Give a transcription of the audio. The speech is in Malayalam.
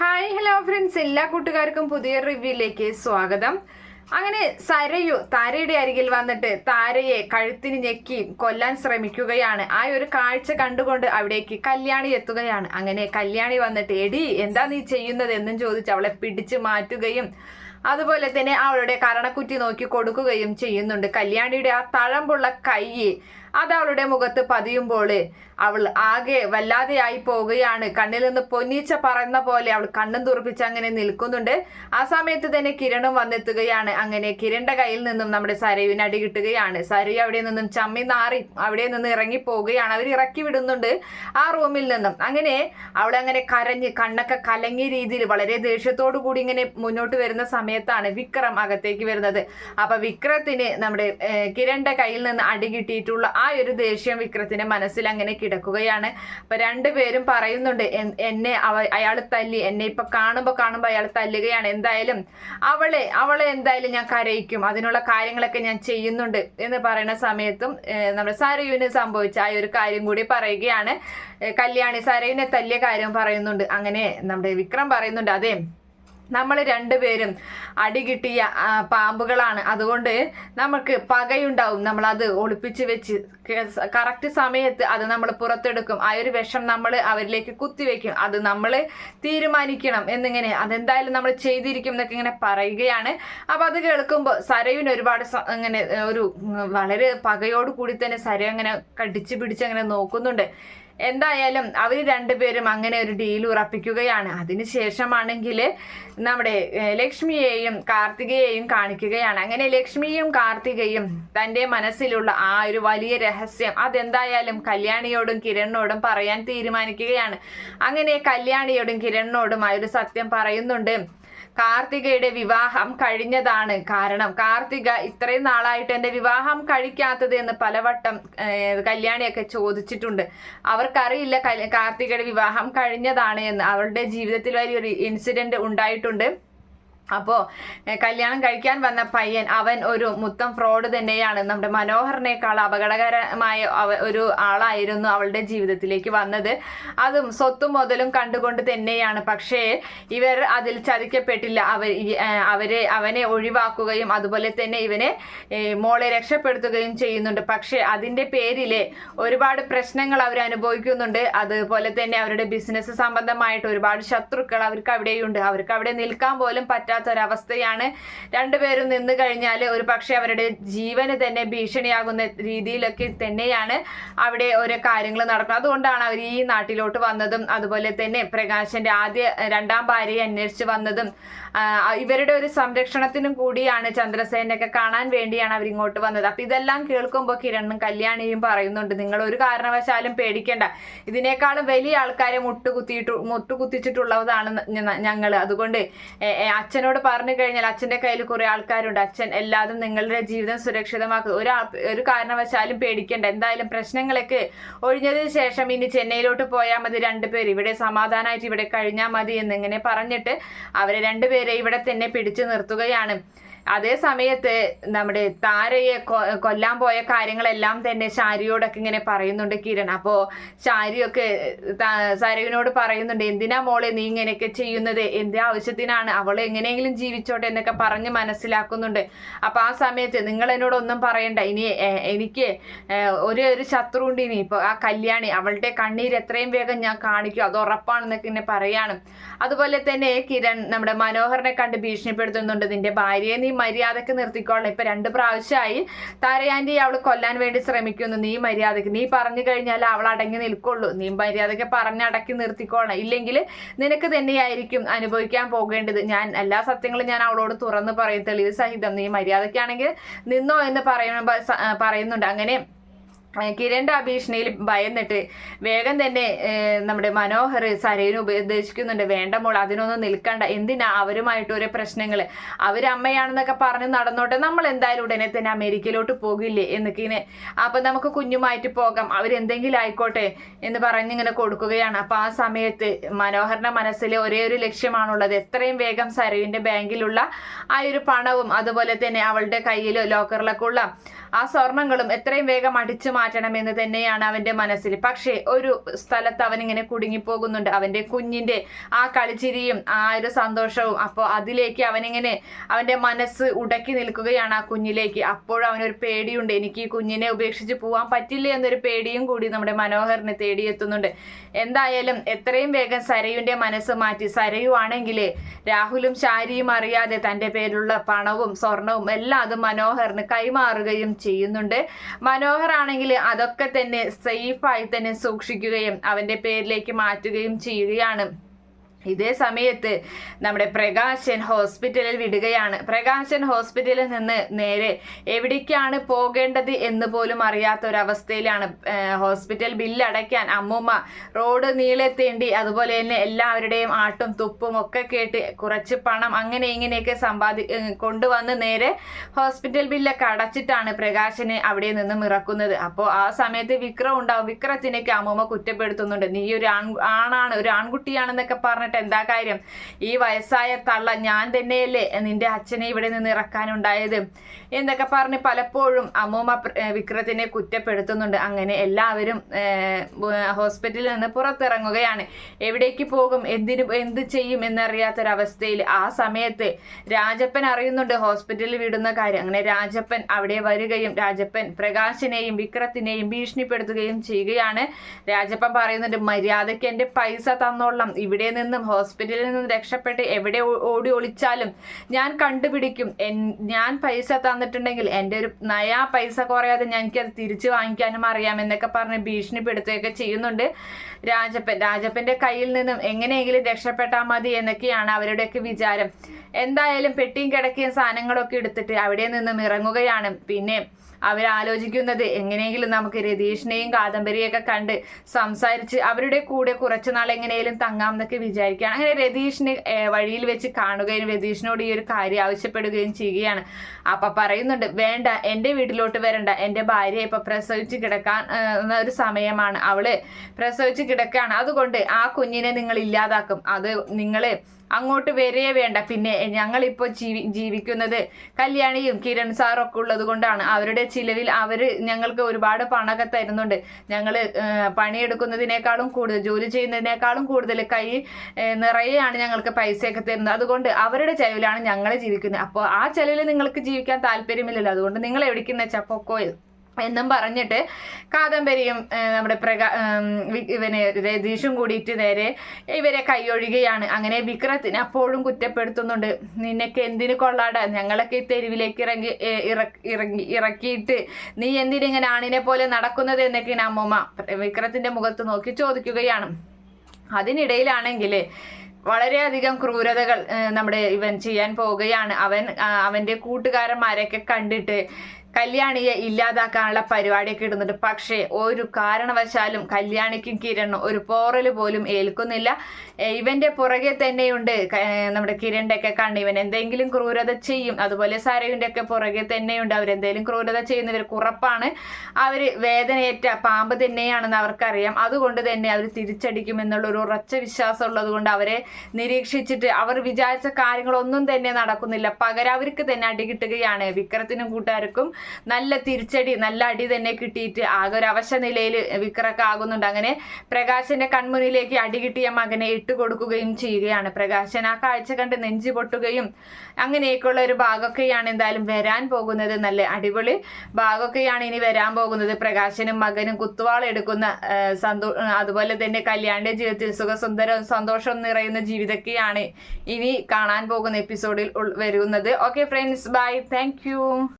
ഹായ് ഹലോ ഫ്രണ്ട്സ് എല്ലാ കൂട്ടുകാർക്കും പുതിയ റിവ്യൂയിലേക്ക് സ്വാഗതം. അങ്ങനെ സരയു താരയുടെ അരികിൽ വന്നിട്ട് താരയെ കഴുത്തിന് ഞെക്കി കൊല്ലാൻ ശ്രമിക്കുകയാണ്. ആ ഒരു കാഴ്ച കണ്ടുകൊണ്ട് അവിടേക്ക് കല്യാണി എത്തുകയാണ്. അങ്ങനെ കല്യാണി വന്നിട്ട് എടി എന്താ നീ ചെയ്യുന്നത്? എന്നും ചോദിച്ച് അവളെ പിടിച്ചു മാറ്റുകയും അതുപോലെ തന്നെ അവളുടെ കരണക്കുറ്റി നോക്കി കൊടുക്കുകയും ചെയ്യുന്നുണ്ട്. കല്യാണിയുടെ ആ തഴമ്പുള്ള കൈ അത് അവളുടെ മുഖത്ത് പതിയുമ്പോൾ അവൾ ആകെ വല്ലാതെയായി പോവുകയാണ്. കണ്ണിൽ നിന്ന് പൊന്നീച്ച പറയുന്ന പോലെ അവൾ കണ്ണും തുറപ്പിച്ച് അങ്ങനെ നിൽക്കുന്നുണ്ട്. ആ സമയത്ത് തന്നെ കിരണും വന്നെത്തുകയാണ്. അങ്ങനെ കിരണിന്റെ കയ്യിൽ നിന്നും നമ്മുടെ സരയുവിന് അടി കിട്ടുകയാണ്. സരയു അവിടെ നിന്നും ചമ്മി നാറി അവിടെ നിന്ന് ഇറങ്ങി പോവുകയാണ്. അവർ ഇറക്കി വിടുന്നുണ്ട് ആ റൂമിൽ നിന്നും. അങ്ങനെ അവൾ അങ്ങനെ കരഞ്ഞ് കണ്ണൊക്കെ കലങ്ങിയ രീതിയിൽ വളരെ ദേഷ്യത്തോടു കൂടി ഇങ്ങനെ മുന്നോട്ട് വരുന്ന സമയത്താണ് വിക്രം അകത്തേക്ക് വരുന്നത്. അപ്പൊ വിക്രത്തിന് നമ്മുടെ കിരണ്ട കയ്യിൽ നിന്ന് അടി കിട്ടിയിട്ടുള്ള ആ ഒരു ദേഷ്യം വിക്രത്തിന്റെ മനസ്സിൽ അങ്ങനെ കിടക്കുകയാണ്. അപ്പൊ രണ്ടുപേരും പറയുന്നുണ്ട് എന്നെ അവ അയാൾ തല്ലി എന്നെ ഇപ്പൊ കാണുമ്പോ കാണുമ്പോ അയാൾ തല്ലുകയാണ്. എന്തായാലും അവളെ അവളെ എന്തായാലും ഞാൻ കരയിക്കും. അതിനുള്ള കാര്യങ്ങളൊക്കെ ഞാൻ ചെയ്യുന്നുണ്ട് എന്ന് പറയുന്ന സമയത്തും നമ്മുടെ സരയുവിന് സംഭവിച്ച ആ ഒരു കാര്യം കൂടി പറയുകയാണ്. കല്യാണി സരയുവിനെ തല്ലിയ കാര്യം പറയുന്നുണ്ട്. അങ്ങനെ നമ്മുടെ വിക്രം പറയുന്നുണ്ട് അതെ. നമ്മൾ രണ്ടുപേരും അടി കിട്ടിയ പാമ്പുകളാണ്. അതുകൊണ്ട് നമുക്ക് പകയുണ്ടാവും. നമ്മൾ അത് ഒളിപ്പിച്ച് വെച്ച് കറക്റ്റ് സമയത്ത് അത് നമ്മൾ പുറത്തെടുക്കും. ആ ഒരു വിഷം നമ്മൾ അവരിലേക്ക് കുത്തിവെക്കും അത് നമ്മൾ തീരുമാനിക്കണം എന്നിങ്ങനെ. അതെന്തായാലും നമ്മൾ ചെയ്തിരിക്കും എന്നൊക്കെ ഇങ്ങനെ പറയുകയാണ്. അപ്പൊ അത് കേൾക്കുമ്പോൾ സരയുവിന് ഒരുപാട് അങ്ങനെ ഒരു വളരെ പകയോട് കൂടി തന്നെ സര അങ്ങനെ കടിച്ചു പിടിച്ച് അങ്ങനെ നോക്കുന്നുണ്ട്. എന്തായാലും അവർ രണ്ടുപേരും അങ്ങനെ ഒരു ഡീൽ ഉറപ്പിക്കുകയാണ്. അതിനുശേഷമാണെങ്കിൽ നമ്മുടെ ലക്ഷ്മിയെയും കാർത്തികയെയും കാണിക്കുകയാണ്. അങ്ങനെ ലക്ഷ്മിയും കാർത്തികയും തന്റെ മനസ്സിലുള്ള ആ ഒരു വലിയ രഹസ്യം അതെന്തായാലും കല്യാണിയോടും കിരണിനോടും പറയാൻ തീരുമാനിക്കുകയാണ്. അങ്ങനെ കല്യാണിയോടും കിരണിനോടും ആ ഒരു സത്യം പറയുന്നുണ്ട്. കാർത്തികയുടെ വിവാഹം കഴിഞ്ഞതാണ് കാരണം കാർത്തിക ഇത്രയും നാളായിട്ട് എന്റെ വിവാഹം കഴിക്കാത്തത് എന്ന് പലവട്ടം കല്യാണിയൊക്കെ ചോദിച്ചിട്ടുണ്ട്. അവർക്കറിയില്ല കാർത്തികയുടെ വിവാഹം കഴിഞ്ഞതാണ് എന്ന്. അവളുടെ ജീവിതത്തിൽ വലിയൊരു ഇൻസിഡന്റ് ഉണ്ടായിട്ടുണ്ട്. അപ്പോൾ കല്യാണം കഴിക്കാൻ വന്ന പയ്യൻ അവൻ ഒരു മുത്തം ഫ്രോഡ് തന്നെയാണ്. നമ്മുടെ മനോഹറിനേക്കാൾ അപകടകരമായ ഒരു ആളായിരുന്നു അവളുടെ ജീവിതത്തിലേക്ക് വന്നത്. അതും സ്വത്തും മുതലും കണ്ടുകൊണ്ട് തന്നെയാണ്. പക്ഷേ ഇവർ അതിൽ ചതിക്കപ്പെട്ടില്ല. അവർ അവരെ അവനെ ഒഴിവാക്കുകയും അതുപോലെ തന്നെ ഇവനെ മോളെ രക്ഷപ്പെടുത്തുകയും ചെയ്യുന്നുണ്ട്. പക്ഷേ അതിന്റെ പേരിൽ ഒരുപാട് പ്രശ്നങ്ങൾ അവർ അനുഭവിക്കുന്നുണ്ട്. അതുപോലെ തന്നെ അവരുടെ ബിസിനസ് സംബന്ധമായിട്ട് ഒരുപാട് ശത്രുക്കൾ അവർക്ക് അവിടെയുണ്ട്. അവർക്ക് അവിടെ നിൽക്കാൻ പോലും പറ്റാത്തൊരവസ്ഥയാണ്. രണ്ടുപേരും നിന്ന് കഴിഞ്ഞാൽ ഒരു പക്ഷേ അവരുടെ ജീവന് തന്നെ ഭീഷണിയാകുന്ന രീതിയിലൊക്കെ തന്നെയാണ് അവിടെ ഓരോ കാര്യങ്ങൾ നടക്കുന്നത്. അതുകൊണ്ടാണ് അവർ ഈ നാട്ടിലോട്ട് വന്നതും അതുപോലെ തന്നെ പ്രകാശന്റെ ആദ്യ രണ്ടാം ഭാര്യയെ അന്വേഷിച്ച് വന്നതും ഇവരുടെ ഒരു സംരക്ഷണത്തിനും കൂടിയാണ് ചന്ദ്രസേനൊക്കെ കാണാൻ വേണ്ടിയാണ് അവർ ഇങ്ങോട്ട് വന്നത്. അപ്പൊ ഇതെല്ലാം കേൾക്കുമ്പോൾ കിരണും കല്യാണിയും പറയുന്നുണ്ട് നിങ്ങൾ ഒരു കാരണവശാലും പേടിക്കേണ്ട. ഇതിനേക്കാളും വലിയ ആൾക്കാരെ മുട്ടുകുത്തിയിട്ട് മുട്ടുകുത്തിച്ചിട്ടുള്ളതാണ് ഞങ്ങൾ അതുകൊണ്ട് എ, അച്ഛനോട് പറഞ്ഞു കഴിഞ്ഞാൽ അച്ഛന്റെ കയ്യിൽ കുറെ ആൾക്കാരുണ്ട്. അച്ഛൻ എല്ലാതും നിങ്ങളുടെ ജീവിതം സുരക്ഷിതമാക്കും. ഒരു ഒരു കാരണവശാലും പേടിക്കേണ്ട. എന്തായാലും പ്രശ്നങ്ങളൊക്കെ ഒഴിഞ്ഞതിന് ശേഷം ഇനി ചെന്നൈയിലോട്ട് പോയാൽ മതി രണ്ടുപേർ ഇവിടെ സമാധാനമായിട്ട് ഇവിടെ കഴിഞ്ഞാൽ മതി എന്നിങ്ങനെ പറഞ്ഞിട്ട് അവരെ രണ്ടുപേരെ ഇവിടെ തന്നെ പിടിച്ചു നിർത്തുകയാണ്. അതേ സമയത്ത് നമ്മുടെ താരയെ കൊല്ലാൻ പോയ കാര്യങ്ങളെല്ലാം തന്നെ ശാരിയോടൊക്കെ ഇങ്ങനെ പറയുന്നുണ്ട് കിരൺ. അപ്പോ ശാരിയൊക്കെ സരവിനോട് പറയുന്നുണ്ട് എന്തിനാ മോളെ നീ ഇങ്ങനെയൊക്കെ ചെയ്യുന്നത്? എന്ത് ആവശ്യത്തിനാണ്. അവൾ എങ്ങനെയെങ്കിലും ജീവിച്ചോട്ടെ എന്നൊക്കെ പറഞ്ഞ് മനസ്സിലാക്കുന്നുണ്ട്. അപ്പൊ ആ സമയത്ത് നിങ്ങൾ എന്നോട് ഒന്നും പറയണ്ട. ഇനി എനിക്ക് ഒരു ഒരു ശത്രു ഉണ്ട് ഇനി. ഇപ്പൊ ആ കല്യാണി അവളുടെ കണ്ണീർ എത്രയും വേഗം ഞാൻ കാണിക്കും. അത് ഉറപ്പാണെന്നൊക്കെ ഇങ്ങനെ പറയാണ്. അതുപോലെ തന്നെ കിരൺ നമ്മുടെ മനോഹരനെ കണ്ട് ഭീഷണിപ്പെടുത്തുന്നുണ്ട്. നിന്റെ ഭാര്യയെ നീ മര്യാദയ്ക്ക് നിർത്തിക്കോളണം. ഇപ്പൊ രണ്ട് പ്രാവശ്യമായി താരയാന്റി അവൾ കൊല്ലാൻ വേണ്ടി ശ്രമിക്കുന്നു. നീ മര്യാദയ്ക്ക് നീ പറഞ്ഞു കഴിഞ്ഞാൽ അവൾ അടങ്ങി നിൽക്കുള്ളൂ. നീ മര്യാദയ്ക്ക് പറഞ്ഞടക്കി നിർത്തിക്കോളണം. ഇല്ലെങ്കിൽ നിനക്ക് തന്നെയായിരിക്കും അനുഭവിക്കാൻ പോകേണ്ടത്. ഞാൻ എല്ലാ സത്യങ്ങളും ഞാൻ അവളോട് തുറന്ന് പറയും. തെളിവ് സഹിതം നീ മര്യാദക്കാണെങ്കിൽ നിന്നോ എന്ന് പറയുമ്പോ പറയുന്നുണ്ട്. അങ്ങനെ ഏഹ് കിരണിന്റെ ആ ഭയന്നിട്ട് വേഗം തന്നെ നമ്മുടെ മനോഹർ സരയിനെ ഉപദേശിക്കുന്നുണ്ട്. വേണ്ട മോൾ അതിനൊന്നും നിൽക്കണ്ട. എന്തിനാ അവരുമായിട്ട് ഓരോ പ്രശ്നങ്ങൾ അവരമ്മയാണെന്നൊക്കെ പറഞ്ഞ് നടന്നോട്ടെ. നമ്മൾ എന്തായാലും ഉടനെ തന്നെ അമേരിക്കയിലോട്ട് പോകില്ലേ എന്നൊക്കെ അപ്പൊ നമുക്ക് കുഞ്ഞുമായിട്ട് പോകാം. അവരെന്തെങ്കിലും ആയിക്കോട്ടെ എന്ന് പറഞ്ഞ് ഇങ്ങനെ കൊടുക്കുകയാണ്. അപ്പൊ ആ സമയത്ത് മനോഹറിന്റെ മനസ്സിൽ ഒരേ ഒരു ലക്ഷ്യമാണുള്ളത്. എത്രയും വേഗം സരയുവിന്റെ ബാങ്കിലുള്ള ആ ഒരു പണവും അതുപോലെ തന്നെ അവളുടെ കയ്യിലോ ലോക്കറിലൊക്കെ ഉള്ള ആ സ്വർണങ്ങളും എത്രയും വേഗം അടിച്ചു മാറ്റണം എന്ന് തന്നെയാണ് അവന്റെ മനസ്സിൽ. പക്ഷേ ഒരു സ്ഥലത്ത് അവൻ ഇങ്ങനെ കുടുങ്ങിപ്പോകുന്നുണ്ട്. അവന്റെ കുഞ്ഞിന്റെ ആ കളിച്ചിരിയും ആ ഒരു സന്തോഷവും അപ്പോൾ അതിലേക്ക് അവനിങ്ങനെ അവന്റെ മനസ്സ് ഉടക്കി നിൽക്കുകയാണ് ആ കുഞ്ഞിലേക്ക്. അപ്പോഴും അവനൊരു പേടിയുണ്ട്. എനിക്ക് ഈ കുഞ്ഞിനെ ഉപേക്ഷിച്ച് പോകാൻ പറ്റില്ല എന്നൊരു പേടിയും കൂടി നമ്മുടെ മനോഹറിനെ തേടിയെത്തുന്നുണ്ട്. എന്തായാലും എത്രയും വേഗം സരയുവിന്റെ മനസ്സ് മാറ്റി. സരയു ആണെങ്കിൽ രാഹുലും ശാരിയും അറിയാതെ തന്റെ പേരിലുള്ള പണവും സ്വർണവും എല്ലാം അത് മനോഹറിന് കൈമാറുകയും ചെയ്യുന്നുണ്ട്. മനോഹർ ആണെങ്കിൽ അതൊക്കെ തന്നെ സേഫായി തന്നെ സൂക്ഷിക്കുകയും അവന്റെ പേരിലേക്ക് മാറ്റുകയും ചെയ്യുകയാണ്. ഇതേ സമയത്ത് നമ്മുടെ പ്രകാശൻ ഹോസ്പിറ്റലിൽ വിടുകയാണ്. പ്രകാശൻ ഹോസ്പിറ്റലിൽ നിന്ന് നേരെ എവിടേക്കാണ് പോകേണ്ടത് എന്ന് പോലും അറിയാത്ത ഒരവസ്ഥയിലാണ് ഹോസ്പിറ്റൽ ബില്ല് അടയ്ക്കാൻ അമ്മൂമ്മ റോഡ് നീളെത്തേണ്ടി അതുപോലെ തന്നെ എല്ലാവരുടെയും ആട്ടും തുപ്പും ഒക്കെ കേട്ട് കുറച്ച് പണം അങ്ങനെ ഇങ്ങനെയൊക്കെ സമ്പാദി കൊണ്ടുവന്ന് നേരെ ഹോസ്പിറ്റൽ ബില്ലൊക്കെ അടച്ചിട്ടാണ് പ്രകാശനെ അവിടെ നിന്നും ഇറക്കുന്നത് അപ്പോൾ ആ സമയത്ത് വിക്രം ഉണ്ടാവും. വിക്രത്തിനൊക്കെ അമ്മൂമ്മ കുറ്റപ്പെടുത്തുന്നുണ്ട്. നീ ഒരു ആൺ ആണാണ് ഒരു ആൺകുട്ടിയാണെന്നൊക്കെ പറഞ്ഞിട്ട് എന്താ കാര്യം? ഈ വയസ്സായ തള്ള ഞാൻ തന്നെയല്ലേ നിന്റെ അച്ഛനെ ഇവിടെ നിന്ന് ഇറക്കാനുണ്ടായത്? എന്നൊക്കെ പറഞ്ഞ് പലപ്പോഴും അമ്മൂമ്മ വിക്രത്തിനെ കുറ്റപ്പെടുത്തുന്നുണ്ട്. അങ്ങനെ എല്ലാവരും ഹോസ്പിറ്റലിൽ നിന്ന് പുറത്തിറങ്ങുകയാണ്. എവിടേക്ക് പോകും? എന്തിനു എന്ത് ചെയ്യും എന്നറിയാത്തൊരവസ്ഥയിൽ ആ സമയത്ത് രാജപ്പൻ അറിയുന്നുണ്ട് ഹോസ്പിറ്റലിൽ വിടുന്ന കാര്യം. അങ്ങനെ രാജപ്പൻ അവിടെ വരികയും രാജപ്പൻ പ്രകാശിനെയും വിക്രത്തിനെയും ഭീഷണിപ്പെടുത്തുകയും ചെയ്യുകയാണ്. രാജപ്പൻ പറയുന്നുണ്ട് മര്യാദയ്ക്ക് എന്റെ പൈസ തന്നോളാം ഇവിടെ നിന്നും ഹോസ്പിറ്റലിൽ നിന്ന് രക്ഷപ്പെട്ട് എവിടെ ഓടി ഒളിച്ചാലും ഞാൻ കണ്ടുപിടിക്കും. ഞാൻ പൈസ തന്നിട്ടുണ്ടെങ്കിൽ എന്റെ ഒരു നയാ പൈസ കുറയാതെ ഞാൻ അത് തിരിച്ചു വാങ്ങിക്കാനും അറിയാം എന്നൊക്കെ പറഞ്ഞ് ഭീഷണിപ്പെടുത്തുകയൊക്കെ ചെയ്യുന്നുണ്ട് രാജപ്പൻ. രാജപ്പന്റെ കയ്യിൽ നിന്നും എങ്ങനെയെങ്കിലും രക്ഷപ്പെട്ടാൽ മതി എന്നൊക്കെയാണ് അവരുടെയൊക്കെ വിചാരം. എന്തായാലും പെട്ടിയും കിടക്കിയും സാധനങ്ങളൊക്കെ എടുത്തിട്ട് അവിടെ നിന്നും ഇറങ്ങുകയാണ്. പിന്നെ അവരാലോചിക്കുന്നത് എങ്ങനെയെങ്കിലും നമുക്ക് രതീഷിനെയും കാദംബരിയൊക്കെ കണ്ട് സംസാരിച്ച് അവരുടെ കൂടെ കുറച്ചുനാൾ എങ്ങനെയെങ്കിലും തങ്ങാം എന്നൊക്കെ വിചാരിക്കുകയാണ് അങ്ങനെ രതീഷിന് വഴിയിൽ വെച്ച് കാണുകയും രതീഷിനോട് ഈ ഒരു കാര്യം ആവശ്യപ്പെടുകയും ചെയ്യുകയാണ്. അപ്പൊ പറയുന്നുണ്ട് വേണ്ട എന്റെ വീട്ടിലോട്ട് വരണ്ട. എന്റെ ഭാര്യ ഇപ്പൊ പ്രസവിച്ച് കിടക്കാൻ ഒരു സമയമാണ്. അവൾ പ്രസവിച്ച് കിടക്കാണ് അതുകൊണ്ട് ആ കുഞ്ഞിനെ നിങ്ങൾ ഇല്ലാതാക്കും. അത് നിങ്ങൾ അങ്ങോട്ട് വരേ വേണ്ട. പിന്നെ ഞങ്ങളിപ്പോൾ ജീവി ജീവിക്കുന്നത് കല്യാണിയും കിരൺ സാറും ഒക്കെ ഉള്ളത് കൊണ്ടാണ്. അവരുടെ ചിലവിൽ അവർ ഞങ്ങൾക്ക് ഒരുപാട് പണമൊക്കെ തരുന്നുണ്ട്. ഞങ്ങൾ പണിയെടുക്കുന്നതിനേക്കാളും കൂടുതൽ ജോലി ചെയ്യുന്നതിനേക്കാളും കൂടുതൽ കൈ നിറയെയാണ് ഞങ്ങൾക്ക് പൈസയൊക്കെ തരുന്നത്. അതുകൊണ്ട് അവരുടെ ചെലവിലാണ് ഞങ്ങൾ ജീവിക്കുന്നത്. അപ്പോൾ ആ ചിലവിൽ നിങ്ങൾക്ക് ജീവിക്കാൻ താല്പര്യമില്ലല്ലോ. അതുകൊണ്ട് നിങ്ങൾ എവിടേക്കെന്ന് വെച്ചാൽ എന്നും പറഞ്ഞിട്ട് കാദംബരിയും നമ്മുടെ പ്രകാ ഇവനെ രതീഷും കൂടിയിട്ട് നേരെ ഇവരെ കൈയൊഴുകയാണ്. അങ്ങനെ വിക്രത്തിന് അപ്പോഴും കുറ്റപ്പെടുത്തുന്നുണ്ട്. നിനക്ക് എന്തിനു കൊള്ളാടാ? ഞങ്ങളൊക്കെ ഈ തെരുവിലേക്ക് ഇറങ്ങി ഇറങ്ങി ഇറക്കിയിട്ട് നീ എന്തിനിങ്ങനെ ആണിനെ പോലെ നടക്കുന്നത് എന്നൊക്കെയാണ് അമ്മമ്മ വിക്രത്തിന്റെ മുഖത്ത് നോക്കി ചോദിക്കുകയാണ്. അതിനിടയിലാണെങ്കിൽ വളരെയധികം ക്രൂരതകൾ നമ്മുടെ ഇവൻ ചെയ്യാൻ പോവുകയാണ്. അവൻ അവന്റെ കൂട്ടുകാരന്മാരെയൊക്കെ കണ്ടിട്ട് കല്യാണിയെ ഇല്ലാതാക്കാനുള്ള പരിപാടിയൊക്കെ ഇടുന്നുണ്ട്. പക്ഷേ ഒരു കാരണവശാലും കല്യാണിക്കും കിരണും ഒരു പോറൽ പോലും ഏൽക്കുന്നില്ല. ഇവന്റെ പുറകെ തന്നെയുണ്ട്. നമ്മുടെ കിരണിന്റെ ഒക്കെ കണ്ണ്. ഇവൻ എന്തെങ്കിലും ക്രൂരത ചെയ്യും. അതുപോലെ സരയുടെ ഒക്കെ പുറകെ തന്നെയുണ്ട്. അവരെന്തെങ്കിലും ക്രൂരത ചെയ്യുന്നവർ കുറപ്പാണ്. അവർ വേദനയേറ്റ പാമ്പ് തന്നെയാണെന്ന് അവർക്കറിയാം. അതുകൊണ്ട് തന്നെ അവർ തിരിച്ചടിക്കുമെന്നുള്ള ഒരു ഉറച്ച വിശ്വാസം ഉള്ളത് കൊണ്ട് അവരെ നിരീക്ഷിച്ചിട്ട് അവർ വിചാരിച്ച കാര്യങ്ങളൊന്നും തന്നെ നടക്കുന്നില്ല. പകരം അവർക്ക് തന്നെ അടി കിട്ടുകയാണ്. വിക്രത്തിനും കൂട്ടുകാർക്കും നല്ല തിരിച്ചടി നല്ല അടി തന്നെ കിട്ടിയിട്ട് ആകെ ഒരു അവശ നിലയിൽ വിക്രമൊക്കെ ആകുന്നുണ്ട്. അങ്ങനെ പ്രകാശന്റെ കൺമുന്നിലേക്ക് അടി കിട്ടിയ മകനെ ഇട്ട് കൊടുക്കുകയും ചെയ്യുകയാണ്. പ്രകാശൻ ആ കാഴ്ച കണ്ട് നെഞ്ചു പൊട്ടുകയും അങ്ങനെയൊക്കെയുള്ള ഒരു ഭാഗമൊക്കെയാണ് എന്തായാലും വരാൻ പോകുന്നത്. നല്ല അടിപൊളി ഭാഗമൊക്കെയാണ് ഇനി വരാൻ പോകുന്നത്. പ്രകാശനും മകനും കുത്തുവാൾ എടുക്കുന്ന സന്തോ അതുപോലെ തന്നെ കല്യാണിന്റെ ജീവിതത്തിൽ സുഖസുന്ദരവും സന്തോഷവും നിറയുന്ന ജീവിതമൊക്കെയാണ് ഇനി കാണാൻ പോകുന്ന എപ്പിസോഡിൽ വരുന്നത്. Okay friends bye thank